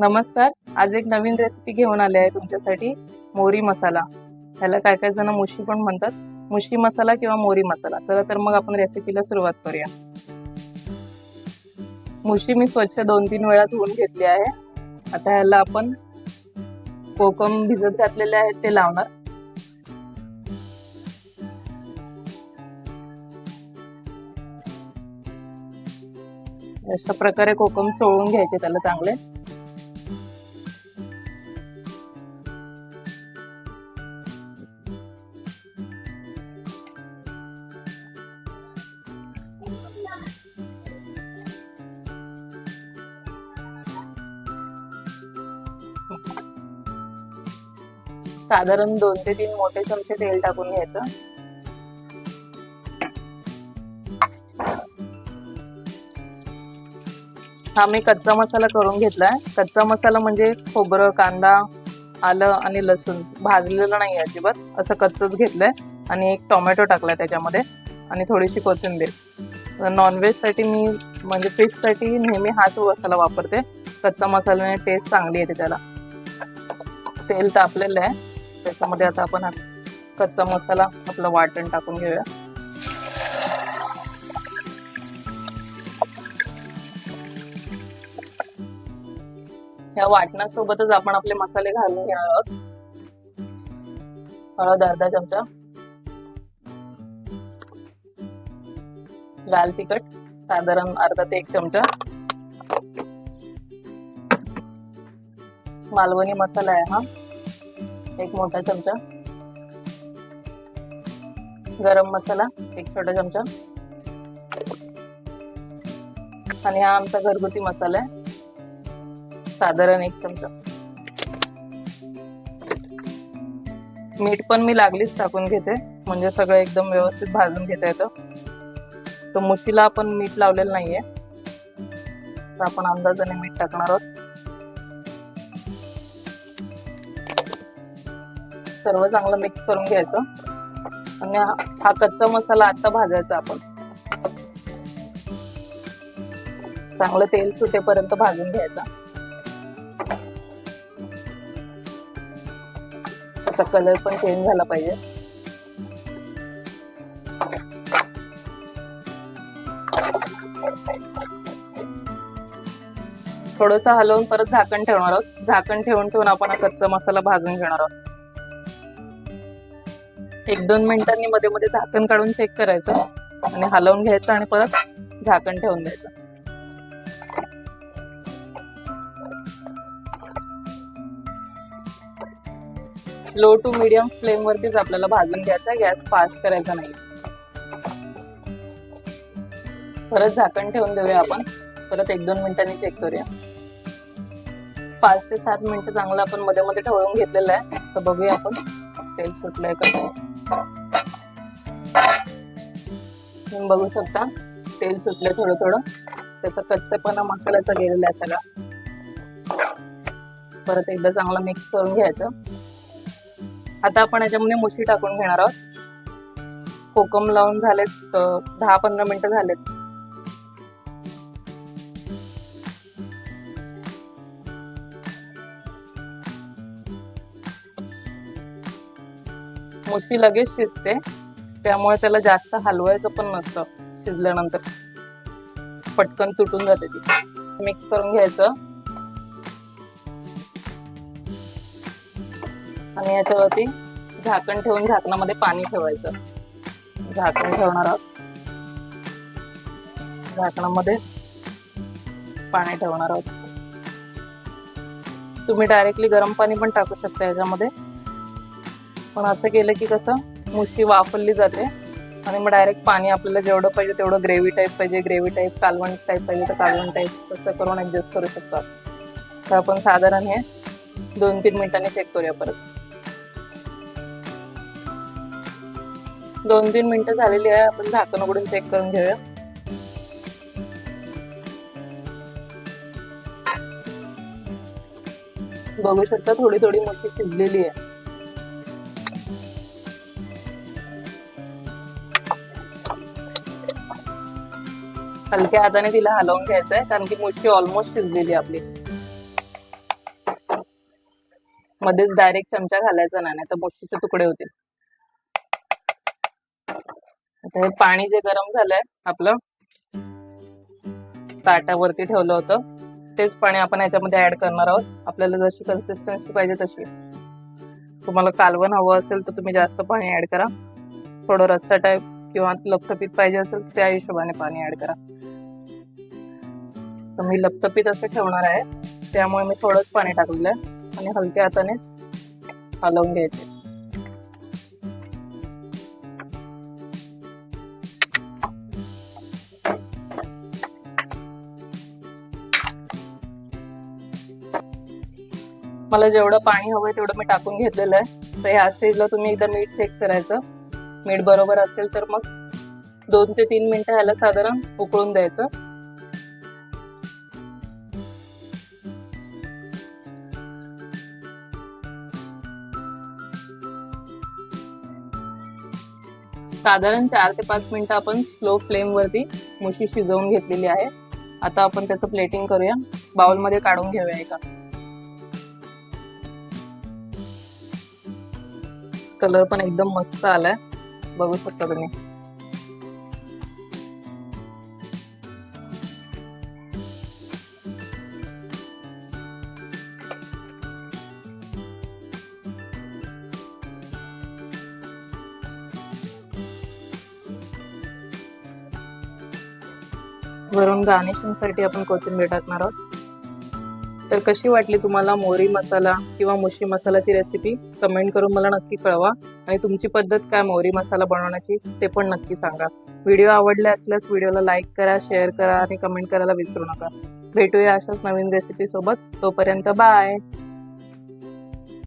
नमस्कार. आज एक नवीन रेसिपी घेऊन आले आहे तुमच्यासाठी मोरी मसाला. ह्याला काय काय जण मुशी पण म्हणतात. मुशी मसाला किंवा मोरी मसाला. चला तर मग आपण रेसिपीला सुरुवात करूया. मुशी मी स्वच्छ दोन तीन वेळा धुवून घेतली आहे. आता ह्याला आपण कोकम भिजत घातलेले आहेत ते लावणार. अशा प्रकारे कोकम सोळून घ्यायचे त्याला चांगले. साधारण दोन ते तीन मोठे चमचे तेल टाकून घ्यायचं. हा मी कच्चा मसाला करून घेतलाय. कच्चा मसाला म्हणजे खोबरं कांदा आलं आणि लसूण. भाजलेलं नाही अजिबात. असं कच्चच घेतलंय. आणि एक टोमॅटो टाकलाय त्याच्यामध्ये. आणि थोडीशी कोथिंबीर. नॉनव्हेजसाठी मी म्हणजे फिशसाठी नेहमी हाच मसाला वापरते. कच्चा मसाल्याने टेस्ट चांगली येते त्याला. तेल तापलेलं आहे. त्याच्यामध्ये आता आपण हा कच्चा मसाला आपलं वाटण टाकून घेऊया. या वाटणासोबतच आपण आपले मसाले घालून घ्या आहोत. हळद अर्धा चमचा. लाल तिखट साधारण अर्धा ते एक चमचा. मालवणी मसाला आहे हा. एक मोठा चमचा. गरम मसाला एक छोटा चमचा. आणि हा आमचा घरगुती मसाला आहे. साधारण एक चमचा. मीठ पण मी लागलीच टाकून घेते. म्हणजे सगळं एकदम व्यवस्थित भाजून घेता येतं. तर मुठीला आपण मीठ लावलेलं नाहीये. तर आपण अंदाजाने मीठ टाकणार आहोत. सर्व चांगलं मिक्स करून घ्यायचं. आणि हा कच्चा मसाला आता भाजायचा आपण. चांगलं तेल सुटेपर्यंत भाजून घ्यायचा. त्याचा कलर पण चेंज झाला पाहिजे. थोडस हलवून परत झाकण ठेवणार आहोत. झाकण ठेवून ठेवून आपण हा कच्चा मसाला भाजून घेणार आहोत. एक दोन मिनिटांनी मध्ये मध्ये झाकण काढून चेक करायचं आणि हलवून घ्यायचं आणि परत झाकण ठेवून द्यायचं. लो टू मिडियम फ्लेम वरतीच आपल्याला भाजून घ्यायचा गॅस फास्ट करायचा नाही. परत झाकण ठेवून देऊया आपण. परत एक दोन मिनिटांनी चेक करूया. पाच ते सात मिनिटं चांगलं आपण मध्ये मध्ये ठेवून घेतलेलं आहे. तर बघूया आपण तेल सुटलंय का तुम्ही बघू शकता. तेल सुटलं थोडं थोडं. त्याचा कच्चेपणा मसाल्याचा गेलेला आहे सगळा. परत एकदा चांगला मिक्स करून घ्यायचं. आता आपण याच्यामध्ये मुशी टाकून घेणार आहोत. कोकम लावून झालेत दहा पंधरा मिनिटं झालेत. मुशी लगेच शिजते. त्यामुळे त्याला जास्त हलवायचं पण नसतं शिजल्यानंतर. पटकन तुटून जाते ती. मिक्स करून घ्यायचं. आणि याच्यावरती झाकण ठेवून झाकणामध्ये पाणी ठेवायचं. झाकण ठेवणार आहोत. झाकणामध्ये पाणी ठेवणार आहोत. तुम्ही डायरेक्टली गरम पाणी पण टाकू शकता याच्यामध्ये. पण असं केलं की कसं मुशी वापरली जाते. आणि मग डायरेक्ट पाणी आपल्याला जेवढं पाहिजे तेवढं ग्रेव्ही टाईप पाहिजे ग्रेव्ही टाईप कालवण टाईप पाहिजे तर कालवण टाईप तसं करून ऍडजस्ट करू शकतो तर आपण साधारण हे दोन तीन मिनिटांनी चेक करूया परत. दोन तीन मिनिटं झालेली आहे आपण झाकण उघडून चेक करून घेऊया. बघू शकता थोडी थोडी मोठी शिजलेली आहे. हलक्या हाताने तिला हलवून घ्यायचंय कारण की मुठी ऑलमोस्ट शिजलेली आपली. मध्येच डायरेक्ट चमचा घालायचा नाही तर मोशीचे तुकडे होतील. आता हे पाणी जे गरम झालंय आपलं ताटावरती ठेवलं होतं. तेच पाणी आपण याच्यामध्ये ऍड करणार आहोत. आपल्याला जशी कन्सिस्टन्सी पाहिजे तशी. तुम्हाला कालवण हवं असेल तर तुम्ही जास्त पाणी ऍड करा. थोडं रस्सा टाईप किंवा लपथपीत पाहिजे असेल त्या हिशोबाने पाणी ऍड करा. तर मी लपतपीत असं ठेवणार आहे. त्यामुळे मी थोडंच पाणी टाकलेलं आहे आणि हलक्या हाताने हलवून घ्यायचे. मला जेवढं पाणी हवंय तेवढं मी टाकून घेतलेलं आहे. तर ह्या स्टेजला तुम्ही एकदा मीठ चेक करायचं. मीठ बरोबर असेल तर मग दोन ते तीन मिनिटं ह्याला साधारण उकळून द्यायचं. साधारण चार ते पाच मिनिटं आपण स्लो फ्लेम वरती मुशी शिजवून घेतलेली आहे. आता आपण त्याचं प्लेटिंग करूया. बाउलमध्ये काढून घेऊया एका. कलर पण एकदम मस्त आलाय. बघू शकता तुम्ही. वरून गार्निशिंगसाठी आपण कोथिंबीर टाकणार आहोत. तर कशी वाटली तुम्हाला मोरी मसाला किंवा मुशी मसालाची रेसिपी कमेंट करून मला नक्की कळवा. आणि तुमची पद्धत काय मोरी मसाला बनवण्याची ते पण नक्की सांगा. व्हिडिओ आवडले असल्यास व्हिडिओला लाईक करा शेअर करा आणि कमेंट करायला विसरू नका. भेटूया अशाच नवीन रेसिपी सोबत. तोपर्यंत बाय